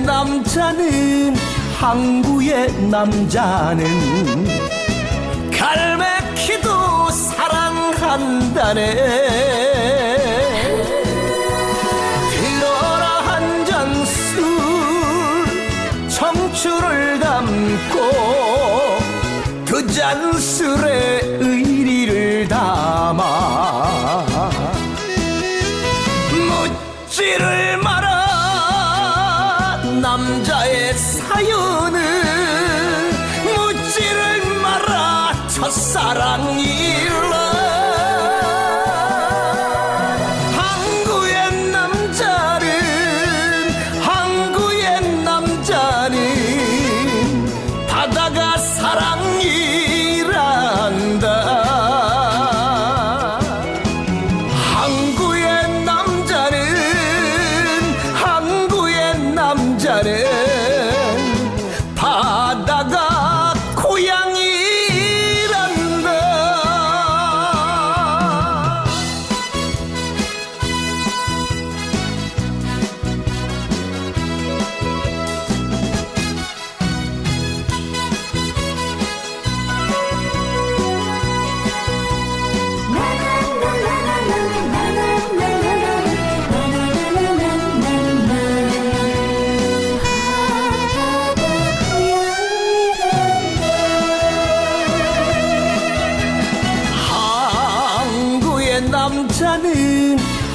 남자는 항구의 남자는 갈매기도 사랑한다네. 들어라 한 잔술 청춘을 담고 그 잔술에 의리를 담아. 묻지를 남자의 사연을 묻지를 마라 첫사랑이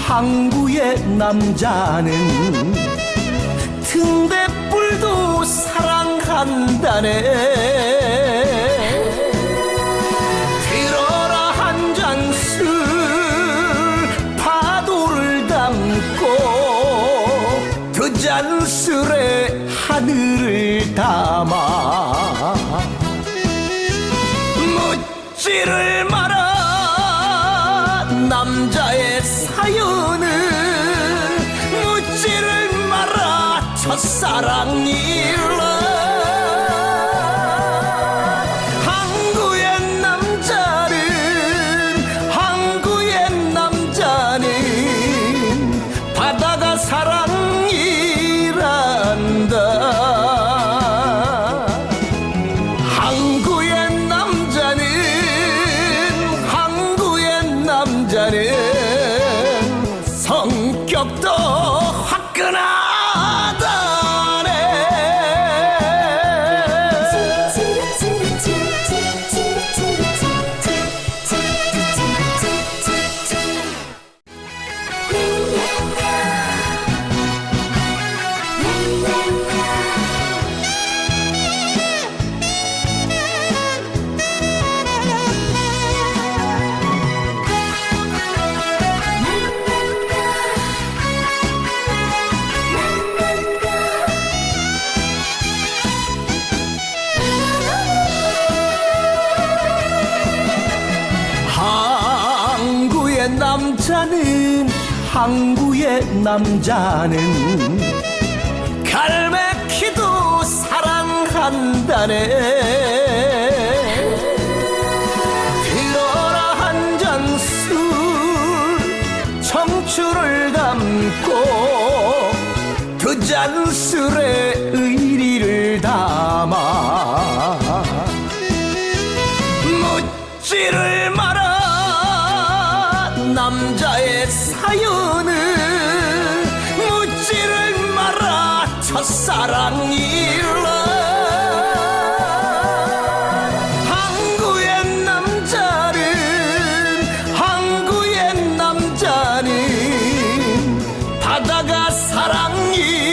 항구의 남자는 등대불도 사랑한다네. 들어라 한 잔 술 파도를 담고 그 잔술에 하늘을 담아. 묻지를 사연을 묻지를 마라 첫사랑이라 항구의 남자는 항구의 남자는 바다가 사랑이란다. 항구의 남자는 항구의 남자는 남자는 항구의 남자는 갈매기도 사랑한다네. 들어라 한 잔 술 청춘을 담고 그 잔술에 남자의 사연을 묻지를 마라 첫사랑 일라 항구의 남자는 항구의 남자는 바다가 사랑이